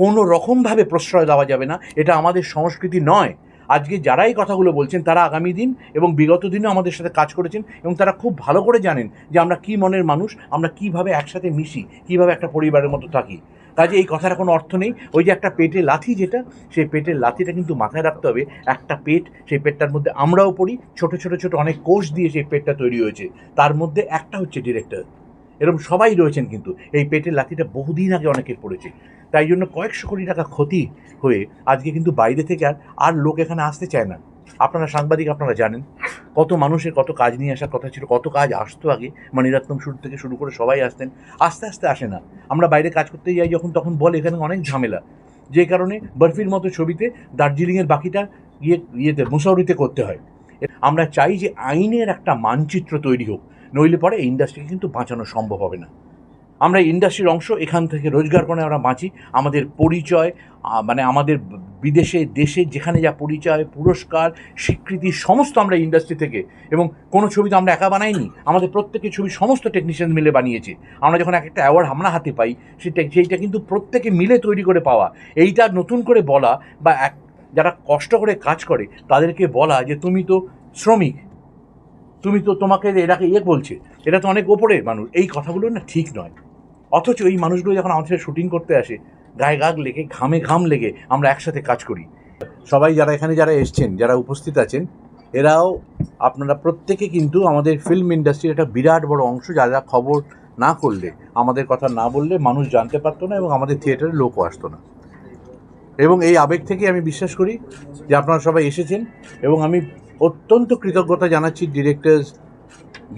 কোনো রকমভাবে প্রশ্রয় দেওয়া যাবে না, এটা আমাদের সংস্কৃতি নয়। আজকে যারা এই কথাগুলো বলছেন, তারা আগামী দিন এবং বিগত দিনেও আমাদের সাথে কাজ করেছেন এবং তারা খুব ভালো করে জানেন যে আমরা কী মনের মানুষ, আমরা কীভাবে একসাথে মিশি, কীভাবে একটা পরিবারের মতো থাকি। কাজে এই কথার কোনো অর্থ নেই। ওই যে একটা পেটে লাথি যেটা, সেই পেটের লাথিটা কিন্তু মাথায় রাখতে হবে। একটা পেট, সেই পেটটার মধ্যে আমরাও পড়ি। ছোট ছোট ছোট অনেক কোষ দিয়ে সেই পেটটা তৈরি হয়েছে। তার মধ্যে একটা হচ্ছে ডিরেক্টর। এরকম সবাই রয়েছেন কিন্তু। এই পেটের লাথিটা বহুদিন আগে অনেকের পড়েছে। তাই জন্য কয়েকশো কোটি টাকা ক্ষতি হয়ে আজকে কিন্তু বাইরে থেকে আর আর লোক এখানে আসতে চায় না। আপনারা সাংবাদিক আপনারা জানেন, কত মানুষের কত কাজ নিয়ে আসার কথা ছিল, কত কাজ আসতো আগে, মণিরত্নম শুরু থেকে শুরু করে সবাই আসতেন, আস্তে আস্তে আসে না। আমরা বাইরে কাজ করতে যাই যখন, তখন বলে এখানে অনেক ঝামেলা। যে কারণে বরফির মতো ছবিতে দার্জিলিংয়ের বাকিটা ইয়ে ইয়েতে মুসৌরিতে করতে হয়। আমরা চাই যে আইনের একটা মানচিত্র তৈরি হোক, নইলে পরে এই ইন্ডাস্ট্রিকে কিন্তু বাঁচানো সম্ভব হবে না। আমরা ইন্ডাস্ট্রির অংশ, এখান থেকে রোজগার করে আমরা বাঁচি। আমাদের পরিচয় মানে আমাদের বিদেশে, দেশে যেখানে যা পরিচয়, পুরস্কার, স্বীকৃতি, সমস্ত আমরা ইন্ডাস্ট্রি থেকে। এবং কোনো ছবি তো আমরা একা বানাইনি, আমাদের প্রত্যেকের ছবি সমস্ত টেকনিশিয়ান মিলে বানিয়েছে। আমরা যখন এক একটা অ্যাওয়ার্ড আমরা হাতে পাই, সেটা, সেইটা কিন্তু প্রত্যেকে মিলে তৈরি করে পাওয়া। এইটা নতুন করে বলা বা এক, যারা কষ্ট করে কাজ করে, তাদেরকে বলা যে, তুমি তো শ্রমিক, তুমি তো তোমাকে এটাকে ইয়ে বলছে এটা তো অনেক ওপরের মানুষ। এই কথাগুলো না ঠিক নয়। অথচ এই মানুষগুলো যখন আমাদের সাথে শুটিং করতে আসে, গায়ে গাগ লেগে, ঘামে ঘাম লেগে আমরা একসাথে কাজ করি। সবাই যারা এখানে যারা এসছেন, যারা উপস্থিত আছেন, এরাও আপনারা প্রত্যেকে কিন্তু আমাদের ফিল্ম ইন্ডাস্ট্রির একটা বিরাট বড় অংশ যারা খবর না করলে, আমাদের কথা না বললে মানুষ জানতে পারতো না এবং আমাদের থিয়েটারে লোকও আসতো না। এবং এই আবেগ থেকে আমি বিশ্বাস করি যে আপনারা সবাই এসেছেন এবং আমি অত্যন্ত কৃতজ্ঞতা জানাচ্ছি ডিরেক্টর্স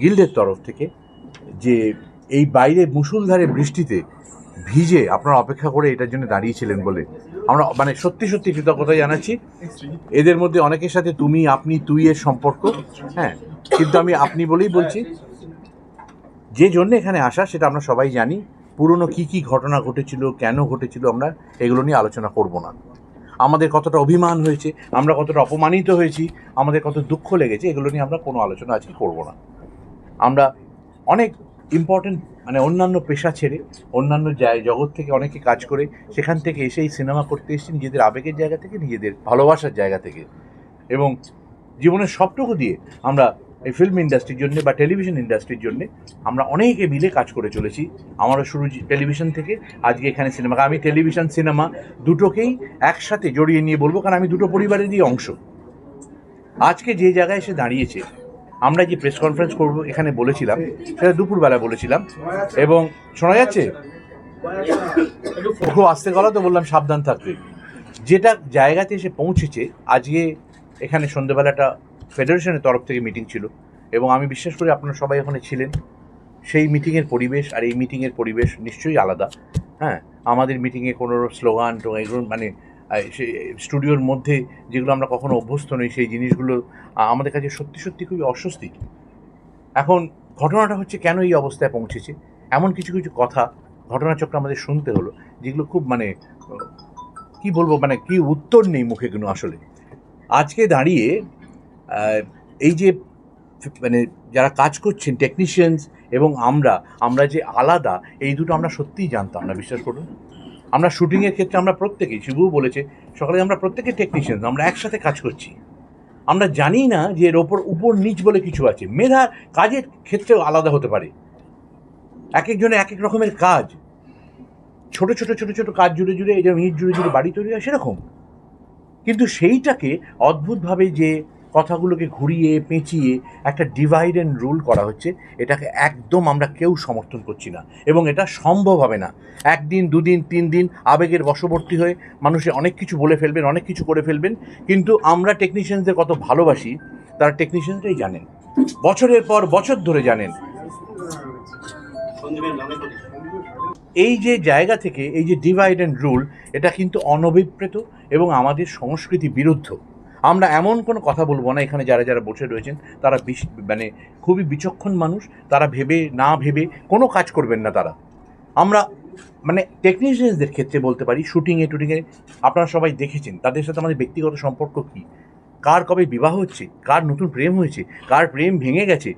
গিল্ডের তরফ থেকে যে এই বাইরে মুষলধারে বৃষ্টিতে ভিজে আপনারা অপেক্ষা করে এটার জন্য দাঁড়িয়েছিলেন বলে আমরা মানে সত্যি সত্যি কৃতজ্ঞতা জানাচ্ছি। এদের মধ্যে অনেকের সাথে তুমি, আপনি, তুই এর সম্পর্ক হ্যাঁ কিন্তু আমি আপনি বলেই বলছি, যে জন্য এখানে আসা সেটা আমরা সবাই জানি, পুরনো কি কি ঘটনা ঘটেছিল, কেন ঘটেছিল আমরা এগুলো নিয়ে আলোচনা করব না। আমাদের কতটা অভিমান হয়েছে, আমরা কতটা অপমানিত হয়েছি, আমাদের কত দুঃখ লেগেছে, এগুলো নিয়ে আমরা কোনো আলোচনা আজকে করব না। আমরা অনেক ইম্পর্টেন্ট মানে অন্যান্য পেশা ছেড়ে, অন্যান্য জগৎ থেকে অনেকে কাজ করে, সেখান থেকে এসে এই সিনেমা করতে এসেছি, নিজেদের আবেগের জায়গা থেকে, নিজেদের ভালোবাসার জায়গা থেকে। এবং জীবনের সবটুকু দিয়ে আমরা এই ফিল্ম ইন্ডাস্ট্রির জন্য বা টেলিভিশন ইন্ডাস্ট্রির জন্য আমরা অনেকে মিলে কাজ করে চলেছি। আমারও শুরু টেলিভিশন থেকে, আজকে এখানে সিনেমা আমি টেলিভিশন সিনেমা দুটোকেই একসাথে জড়িয়ে নিয়ে বলব, কারণ আমি দুটো পরিবারেরই অংশ। আজকে যে জায়গায় এসে দাঁড়িয়েছে আমরা যে প্রেস কনফারেন্স করব, এখানে বলেছিলাম, সেটা দুপুরবেলা বলেছিলাম। এবং শোনা যাচ্ছে খুব আসতে গলা তো বললাম, সাবধান থাকতে যেটা জায়গাতে এসে পৌঁছেছে, আজকে এখানে সন্ধ্যেবেলাটা ফেডারেশনের তরফ থেকে মিটিং ছিল। এবং আমি বিশ্বাস করি আপনারা সবাই ওখানে ছিলেন। সেই মিটিংয়ের পরিবেশ আর এই মিটিংয়ের পরিবেশ নিশ্চয়ই আলাদা। হ্যাঁ আমাদের মিটিংয়ে কোনো স্লোগান টোগান মানে সেই স্টুডিওর মধ্যে যেগুলো আমরা কখনো অভ্যস্ত নই, সেই জিনিসগুলো আমাদের কাছে সত্যি সত্যি খুবই অস্বস্তি। এখন ঘটনাটা হচ্ছে কেন এই অবস্থায় পৌঁছেছে? এমন কিছু কিছু কথা, ঘটনাচক্র আমাদের শুনতে হলো, যেগুলো খুব মানে কি বলব মানে কি উত্তর নেই মুখে কোনো আসলে। আজকে দাঁড়িয়ে এই যে মানে যারা কাজ করছেন টেকনিশিয়ানস এবং আমরা আমরা যে আলাদা, এই দুটো আমরা সত্যিই জানতাম না, বিশ্বাস করুন। আমরা শুটিংয়ের ক্ষেত্রে আমরা প্রত্যেকেই, শিবু বলেছে, সকালে আমরা প্রত্যেকে টেকনিশিয়ান আমরা একসাথে কাজ করছি। আমরা জানি না যে এর ওপর উপর নিচ বলে কিছু আছে। মেধা কাজের ক্ষেত্রেও আলাদা হতে পারে। এক একজনের এক এক রকমের কাজ। ছোট ছোট ছোট ছোট কাজ জুড়ে জুড়ে, এই যেমন ইট জুড়ে জুড়ে বাড়ি তৈরি হয়, সেরকম। কিন্তু সেইটাকে অদ্ভুতভাবে যে কথাগুলোকে ঘুরিয়ে, পেঁচিয়ে একটা ডিভাইড অ্যান্ড রুল করা হচ্ছে। এটাকে একদম আমরা কেউ সমর্থন করছি না এবং এটা সম্ভব হবে না। একদিন, দুদিন, তিন দিন আবেগের বশবর্তী হয়ে মানুষে অনেক কিছু বলে ফেলবেন, অনেক কিছু করে ফেলবেন। কিন্তু আমরা টেকনিশিয়ানদের কত ভালোবাসি, তারা টেকনিশিয়ানরাই জানেন। বছরের পর বছর ধরে জানেন। এই যে জায়গা থেকে, এই যে ডিভাইড অ্যান্ড রুল এটা কিন্তু অনভিপ্রেত এবং আমাদের সংস্কৃতি বিরুদ্ধ। আমরা এমন কোনো কথা বলব না, এখানে যারা যারা বসে রয়েছেন, তারা মানে খুবই বিচক্ষণ মানুষ, তারা ভেবে, না ভেবে কোনো কাজ করবেন না তারা। আমরা মানে টেকনিশিয়ানসদের ক্ষেত্রে বলতে পারি শুটিংয়ে টুটিংয়ে আপনারা সবাই দেখেছেন, তাদের সাথে আমাদের ব্যক্তিগত সম্পর্ক কী? কার কবে বিবাহ হচ্ছে? কার নতুন প্রেম হয়েছে? কার প্রেম ভেঙে গেছে?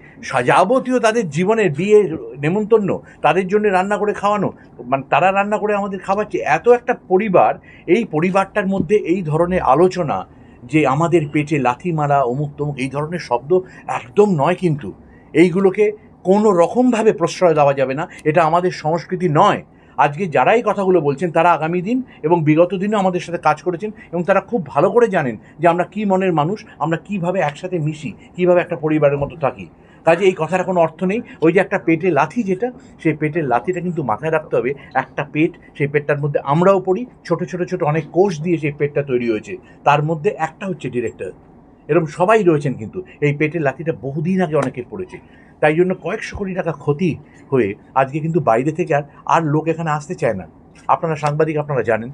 যাবতীয় তাদের জীবনের বিয়ে, নেমন্তন্ন, তাদের জন্য রান্না করে খাওয়ানো মানে তারা রান্না করে আমাদের খাওয়াচ্ছে, এত একটা পরিবার, এই পরিবারটার মধ্যে এই ধরনের আলোচনা যে আমাদের পেটে লাথি মারা, অমুক তমুক, এই ধরনের শব্দ একদম নয় কিন্তু। এইগুলোকে কোনো রকমভাবে প্রশ্রয় দেওয়া যাবে না, এটা আমাদের সংস্কৃতি নয়। আজকে যারাই কথাগুলো বলছেন, তারা আগামী দিন এবং বিগত দিনেও আমাদের সাথে কাজ করেছেন এবং তারা খুব ভালো করে জানেন যে আমরা কী মনের মানুষ, আমরা কীভাবে একসাথে মিশি, কীভাবে একটা পরিবারের মতো থাকি। কাজে এই কথার কোনো অর্থ নেই। ওই যে একটা পেটে লাথি যেটা, সেই পেটের লাথিটা কিন্তু মাথায় রাখতে হবে। একটা পেট, সেই পেটটার মধ্যে আমরাও পড়ি। ছোট ছোট ছোট অনেক কোষ দিয়ে সেই পেটটা তৈরি হয়েছে। তার মধ্যে একটা হচ্ছে ডিরেক্টর। এরকম সবাই রয়েছেন কিন্তু। এই পেটের লাথিটা বহুদিন আগে অনেকের পড়েছে। তাই জন্য কয়েকশো কোটি টাকা ক্ষতি হয়ে আজকে কিন্তু বাইরে থেকে আর আর লোক এখানে আসতে চায় না। আপনারা সাংবাদিক, আপনারা জানেন।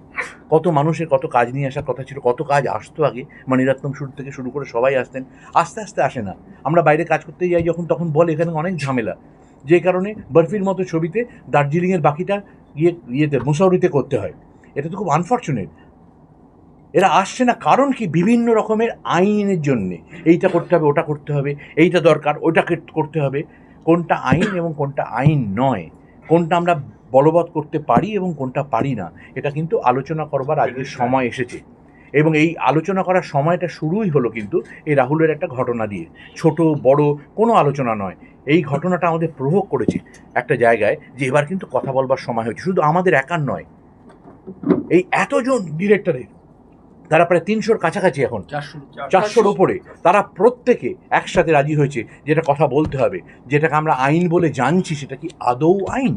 কত মানুষের কত কাজ নিয়ে আসার কথা ছিল, কত কাজ আসতো আগে। মণিরত্নম শুরু থেকে শুরু করে সবাই আসতেন। আস্তে আস্তে আসে না। আমরা বাইরে কাজ করতে যাই, যখন তখন বলে এখানে অনেক ঝামেলা। যে কারণে বরফির মতো ছবিতে দার্জিলিংয়ের বাকিটা ইয়ে ইয়েতে মুসৌরিতে করতে হয়। এটা তো খুব আনফর্চুনেট এরা আসছে না কারণ কি? বিভিন্ন রকমের আইনের জন্যে। এইটা করতে হবে, ওটা করতে হবে, এইটা দরকার ওইটাকে করতে হবে। কোনটা আইন এবং কোনটা আইন নয়। কোনটা আমরা বলবৎ করতে পারি এবং কোনটা পারি না এটা কিন্তু আলোচনা করবার আজকের সময় এসেছে। এবং এই আলোচনা করার সময়টা শুরুই হলো কিন্তু এই রাহুলের একটা ঘটনা দিয়ে। ছোট বড় কোনো আলোচনা নয়। এই ঘটনাটা আমাদের প্রভোগ করেছে একটা জায়গায় যে এবার কিন্তু কথা বলবার সময় হয়েছে। শুধু আমাদের একার নয় এই এতজন ডিরেক্টরের তারা প্রায় তিনশোর কাছাকাছি এখন। চারশোর ওপরে তারা প্রত্যেকে একসাথে রাজি হয়েছে যেটা কথা বলতে হবে যেটাকে আমরা আইন বলে জানছি সেটা কি আদৌ আইন?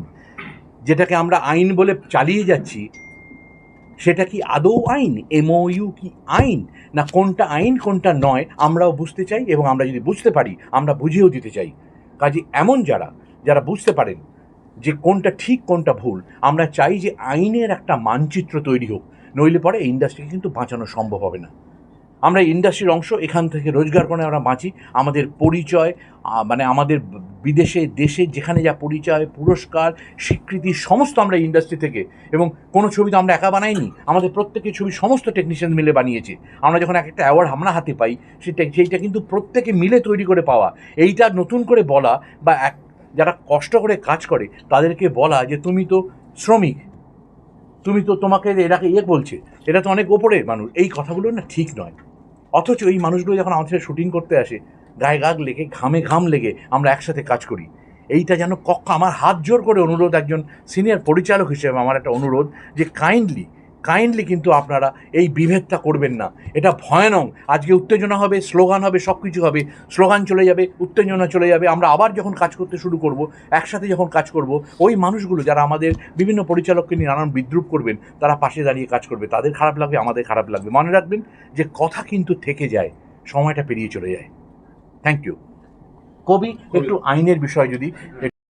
যেটাকে আমরা আইন বলে চালিয়ে যাচ্ছি, সেটা কি আদৌ আইন? এমওইউ কি আইন? না কোনটা আইন, কোনটা নয়, আমরাও বুঝতে চাই এবং আমরা যদি বুঝতে পারি, আমরা বুঝিয়েও দিতে চাই। কাজে এমন যারা যারা বুঝতে পারেন যে কোনটা ঠিক, কোনটা ভুল, আমরা চাই যে আইনের একটা মানচিত্র তৈরি হোক, নইলে পরে এই ইন্ডাস্ট্রিকে কিন্তু বাঁচানো সম্ভব হবে না। আমরা ইন্ডাস্ট্রির অংশ, এখান থেকে রোজগার করে আমরা বাঁচি, আমাদের পরিচয় মানে আমাদের বিদেশে, দেশে যেখানে যা পরিচয়, পুরস্কার, স্বীকৃতি, সমস্ত আমরা ইন্ডাস্ট্রি থেকে এবং কোনো ছবি তো আমরা একা বানাইনি, আমাদের প্রত্যেকের ছবি সমস্ত টেকনিশিয়ান মিলে বানিয়েছে। আমরা যখন এক একটা অ্যাওয়ার্ড আমরা হাতে পাই সেটা সেইটা কিন্তু প্রত্যেকে মিলে তৈরি করে পাওয়া। এইটা নতুন করে বলা বা এক, যারা কষ্ট করে কাজ করে, তাদেরকে বলা যে তুমি তো শ্রমিক, তুমি তো তোমাকে এটাকে ইয়ে বলছে, এটা তো অনেক ওপরের মানুষ। এই কথাগুলো না ঠিক নয়। অথচ এই মানুষগুলো যখন আমাদের শুটিং করতে আসে গায়ে গাগ লেগে, ঘামে ঘাম লেগে আমরা একসাথে কাজ করি। এইটা যেন কক্ষ আমার হাত জোর করে অনুরোধ একজন সিনিয়র পরিচালক হিসেবে আমার একটা অনুরোধ যে কাইন্ডলি কাইন্ডলি কিন্তু আপনারা এই বিভেদটা করবেন না। এটা ভয়ানক। আজকে উত্তেজনা হবে, স্লোগান হবে সব কিছু হবে। স্লোগান চলে যাবে, উত্তেজনা চলে যাবে। আমরা আবার যখন কাজ করতে শুরু করব, একসাথে যখন কাজ করব, ওই মানুষগুলো যারা আমাদের বিভিন্ন পরিচালককে নিয়ে নানান বিদ্রুপ করবেন, তারা পাশে দাঁড়িয়ে কাজ করবে। তাদের খারাপ লাগবে, আমাদের খারাপ লাগবে। মনে রাখবেন যে কথা কিন্তু থেকে যায়, সময়টা পেরিয়ে চলে যায়। থ্যাংক ইউ কবি একটু আইনের বিষয় যদি